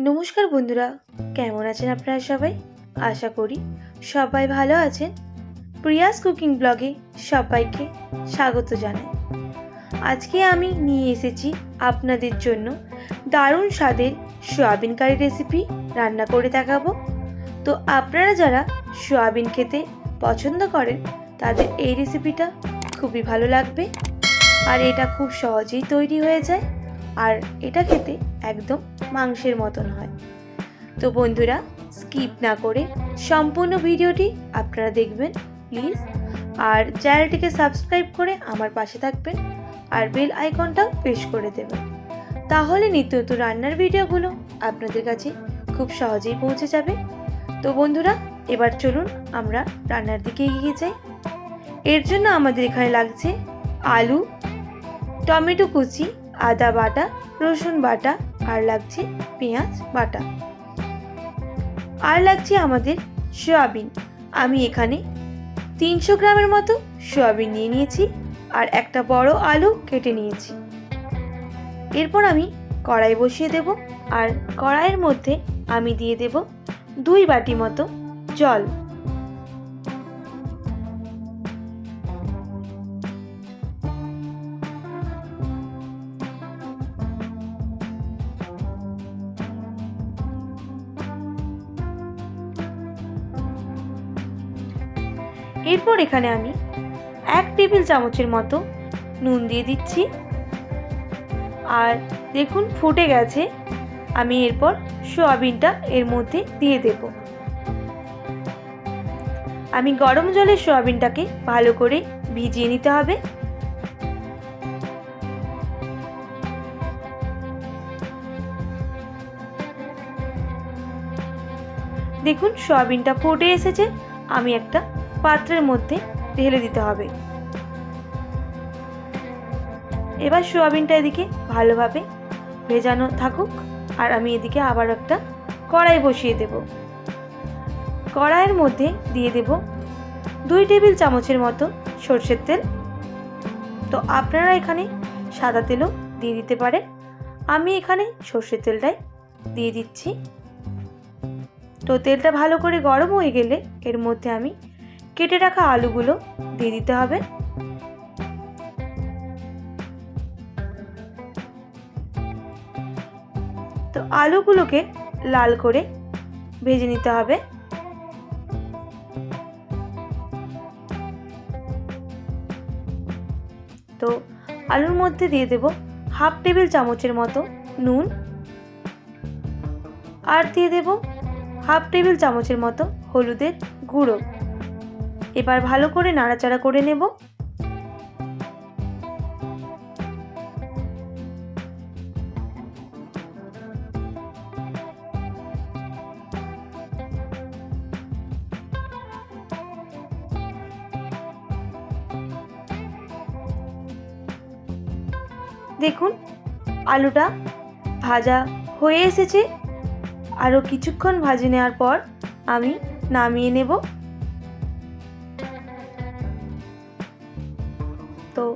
নমস্কার বন্ধুরা, কেমন আছেন আপনারা সবাই? আশা করি সবাই ভালো আছেন। প্রিয়াস কুকিং ব্লগে সবাইকে স্বাগত জানাই। আজকে আমি নিয়ে এসেছি আপনাদের জন্য দারুণ স্বাদের সয়াবিন কারি রেসিপি রান্না করে দেখাবো। তো আপনারা যারা সয়াবিন খেতে পছন্দ করেন, তাদের এই রেসিপিটা খুবই ভালো লাগবে। আর এটা খুব সহজেই তৈরি হয়ে যায়। আর এটা খেতে একদম মাংসের মতন হয়। তো বন্ধুরা স্কিপ না করে সম্পূর্ণ ভিডিওটি আপনারা দেখবেন প্লিজ আর চ্যানেলটিকে সাবস্ক্রাইব করে আমার পাশে থাকবেন আর বেল আইকনটাও প্রেস করে দেবেন। তাহলে নিত্য নতুন রান্নার ভিডিওগুলো আপনাদের কাছে খুব সহজেই পৌঁছে যাবে। তো বন্ধুরা, এবার চলুন আমরা রান্নার দিকে এগিয়ে যাই। এর জন্য আমাদের এখানে লাগছে আলু, টমেটো কুচি আদা বাটা, রসুন বাটা আর লাগছে পেঁয়াজ বাটা। আর লাগছে আমাদের সয়াবিন। আমি এখানে তিনশো গ্রামের মতো সয়াবিন নিয়ে নিয়েছি আর একটা বড় আলু কেটে নিয়েছি। এরপর আমি কড়াই বসিয়ে দেব আর কড়াইয়ের মধ্যে আমি দিয়ে দেব দুই বাটি মতো জল। এরপর এখানে আমি এক টেবিল চামচের মতো নুন দিয়ে দিচ্ছি। আর দেখুন ফুটে গেছে। আমি এরপর সোয়াবিনটা এর মধ্যে দিয়ে দেব। আমি গরম জলে সোয়াবিনটাকে ভালো করে ভিজিয়ে নিতে হবে। দেখুন সোয়াবিনটা ফুটে এসেছে। আমি একটা পাত্রের মধ্যে ঢেলে দিতে হবে। এবার সোয়াবিনটা এদিকে ভালোভাবে ভেজানো থাকুক আর আমি এদিকে আবার একটা কড়াই বসিয়ে দেব। কড়াইয়ের মধ্যে দিয়ে দেব দুই টেবিল চামচের মতো সর্ষের তেল। তো আপনারা এখানে সাদা তেলও দিয়ে দিতে পারেন। আমি এখানে সর্ষের তেলটাই দিয়ে দিচ্ছি। তো তেলটা ভালো করে গরম হয়ে গেলে এর মধ্যে আমি কেটে রাখা আলুগুলো দিয়ে দিতে হবে। তো আলুগুলোকে লাল করে ভেজে নিতে হবে। তো আলুর মধ্যে দিয়ে দেব হাফ টেবিল চামচের মতো নুন। আর দিয়ে দেব হাফ টেবিল চামচের মতো হলুদের গুঁড়ো। এবার ভালো করে নাড়াচাড়া করে নেব। দেখুন, আলুটা ভাজা হয়ে এসেছে। আরও কিছুক্ষণ ভাজে নেওয়ার পর আমি নামিয়ে নেব। তো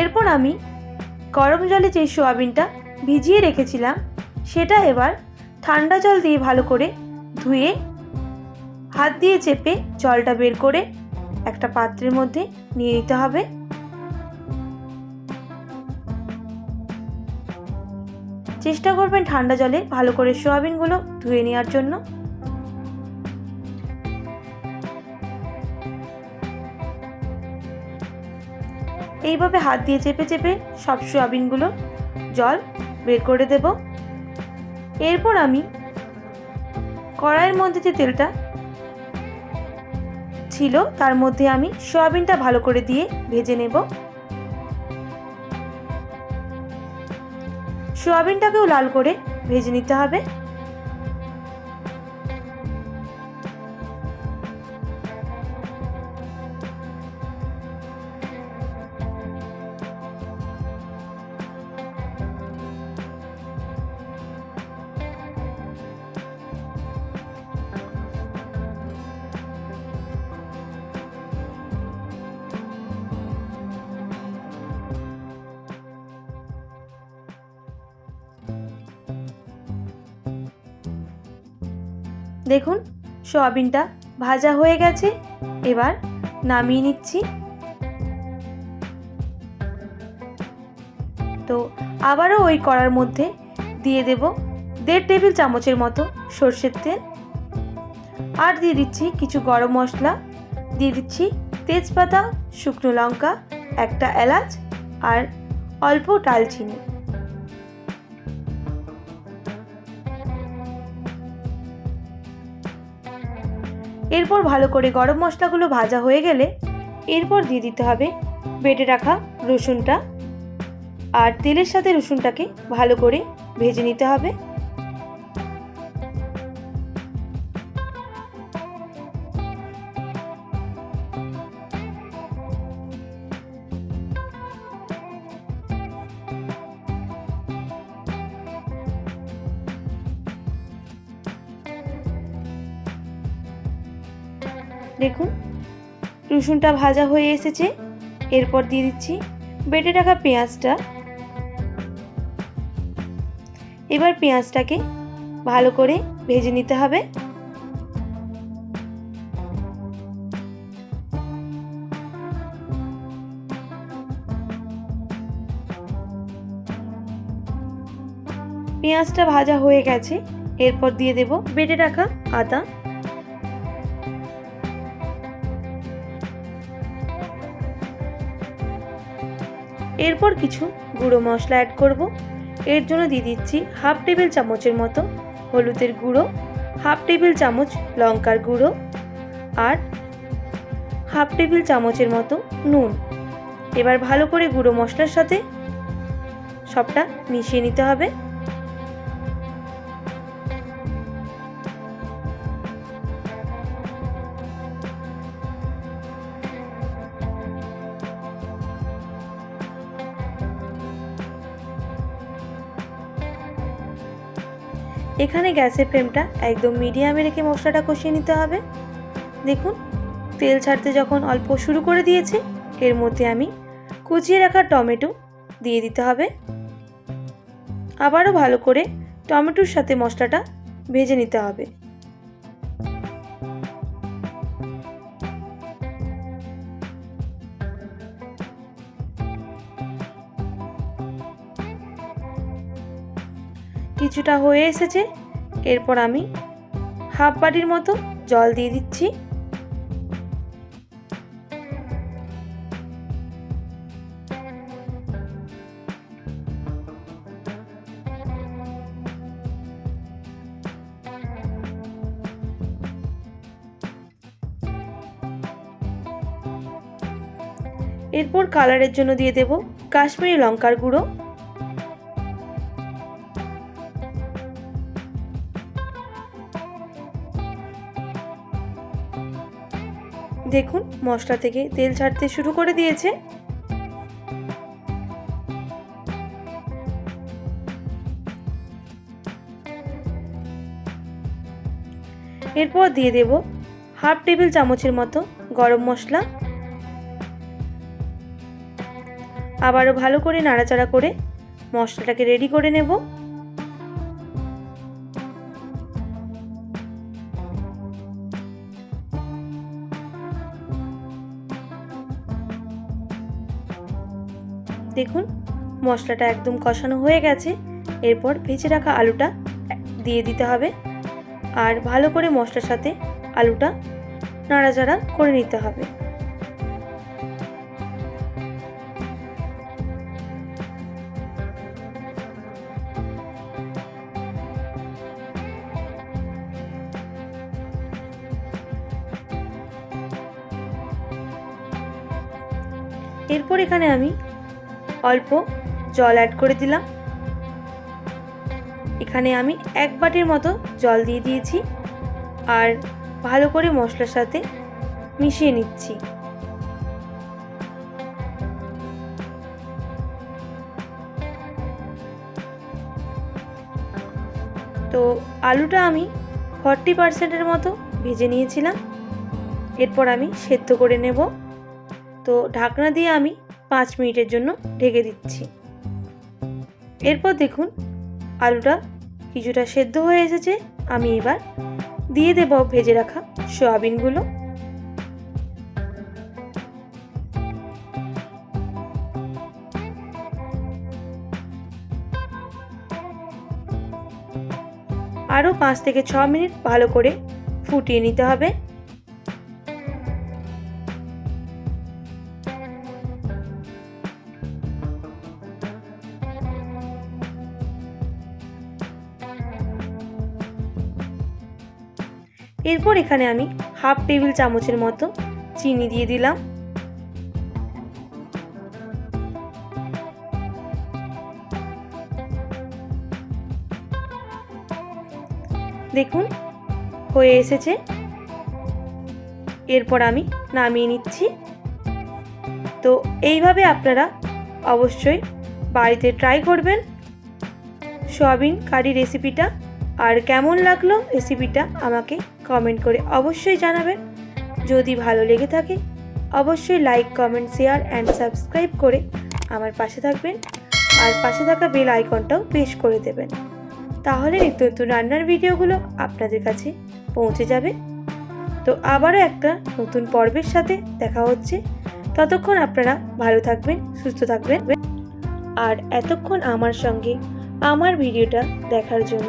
এরপর আমি গরম জলে যে সোয়াবিনটা ভিজিয়ে রেখেছিলাম, সেটা এবার ঠান্ডা জল দিয়ে ভালো করে ধুয়ে হাত দিয়ে চেপে জলটা বের করে একটা পাত্রের মধ্যে নিয়ে নিতে হবে। চেষ্টা করবেন ঠান্ডা জলে ভালো করে সোয়াবিনগুলো ধুয়ে নেওয়ার জন্য। এইভাবে হাত দিয়ে চেপে চেপে সব সোয়াবিনগুলো জল বের করে দেব। এরপর আমি কড়াইয়ের মধ্যে যে তেলটা ছিল, তার মধ্যে আমি সোয়াবিনটা ভালো করে দিয়ে ভেজে নেব। সোয়াবিনটাকেও লাল করে ভেজে নিতে হবে। দেখুন, সয়াবিনটা ভাজা হয়ে গেছে। এবার নামিয়ে নিচ্ছি। তো আবারও ওই কড়ার মধ্যে দিয়ে দেব দেড় টেবিল চামচের মতো সর্ষের তেল। আর দিয়ে দিচ্ছি কিছু গরম মশলা। দিয়ে দিচ্ছি তেজপাতা, শুকনো লঙ্কা, একটা এলাচ আর অল্প ডালচিনি। এরপর ভালো করে গরম মশলাগুলো ভাজা হয়ে গেলে এরপর দিয়ে দিতে হবে বেটে রাখা রসুনটা। আর তেলের সাথে রসুনটাকে ভালো করে ভেজে নিতে হবে। দেখুন, রসুনটা ভাজা হয়ে এসেছে। এরপর দিয়ে দিচ্ছি বেটে রাখা পেঁয়াজটা। এবার পেঁয়াজটাকে ভালো করে ভেজে নিতে হবে। পেঁয়াজটা ভাজা হয়ে গেছে। এরপর দিয়ে দেব বেটে রাখা আদা। এরপর কিছু গুঁড়ো মশলা অ্যাড করব। এর জন্য দিয়ে দিচ্ছি হাফ টেবিল চামচের মতো হলুদের গুঁড়ো হাফ টেবিল চামচ লঙ্কার গুঁড়ো আর হাফ টেবিল চামচের মতো নুন। এবার ভালো করে গুঁড়ো মশলার সাথে সবটা মিশিয়ে নিতে হবে। এখানে গ্যাসের ফ্লেমটা একদম মিডিয়ামে রেখে মশলাটা কষিয়ে নিতে হবে। দেখুন, তেল ছাড়তে যখন অল্প শুরু করে দিয়েছে, এর মধ্যে আমি কুচিয়ে রাখা টমেটো দিয়ে দিতে হবে। আবারও ভালো করে টমেটোর সাথে মশলাটা ভেজে নিতে হবে। কিছুটা হয়ে এসেছে, এরপর আমি হাফ বাটির মতো জল দিয়ে দিচ্ছি। এরপর কালারের জন্য দিয়ে দেব কাশ্মীরি লঙ্কার গুঁড়ো। দেখুন, মশলা থেকে তেল ছাড়তে শুরু করে দিয়েছে। এরপর দিয়ে দেব হাফ টেবিল চামচের মতো গরম মশলা। আবারও ভালো করে নাড়াচাড়া করে মশলাটাকে রেডি করে নেব। দেখুন, মশলাটা একদম কষানো হয়ে গেছে। এরপর ভেজে রাখা আলুটা দিয়ে দিতে হবে। আর ভালো করে মশলার সাথে আলুটা নাড়াচাড়া করে নিতে হবে। এরপর এখানে আমি অল্প জল অ্যাড করে দিলাম। এখানে আমি এক বাটির মতো জল দিয়ে দিয়েছি আর ভালো করে মশলার সাথে মিশিয়ে নিচ্ছি। তো আলুটা আমি ফর্টি পার্সেন্টের মতো ভেজে নিয়েছিলাম। এরপর আমি সেদ্ধ করে নেব। তো ঢাকনা দিয়ে আমি পাঁচ মিনিটের জন্য ঢেকে দিচ্ছি। এরপর দেখুন, আলুটা কিছুটা সেদ্ধ হয়ে এসেছে। আমি এবার দিয়ে দেব ভেজে রাখা সয়াবিনগুলো। আরও পাঁচ থেকে ছ মিনিট ভালো করে ফুটিয়ে নিতে হবে। এরপর এখানে আমি হাফ টেবিল চামচের মতো চিনি দিয়ে দিলাম। দেখুন, হয়ে এসেছে। এরপর আমি নামিয়ে নিচ্ছি। তো এইভাবে আপনারা অবশ্যই বাড়িতে ট্রাই করবেন। সয়াবিন কারি রেসিপিটা আর কেমন লাগল রেসিপিটা আমাকে কমেন্ট করে অবশ্যই জানাবেন। যদি ভালো লেগে থাকে, অবশ্যই like comment share and subscribe করে আমার পাশে থাকবেন। আর পাশে থাকা বেল আইকনটাও প্রেস করে দেবেন। তাহলে নিত্য নতুন রান্নার ভিডিওগুলো আপনাদের কাছে পৌঁছে যাবে। তো আবারও একটা নতুন পর্বের সাথে দেখা হচ্ছে। ততক্ষণ আপনারা ভালো থাকবেন, সুস্থ থাকবেন। আর এতক্ষণ আমার সঙ্গে আমার ভিডিওটা দেখার জন্য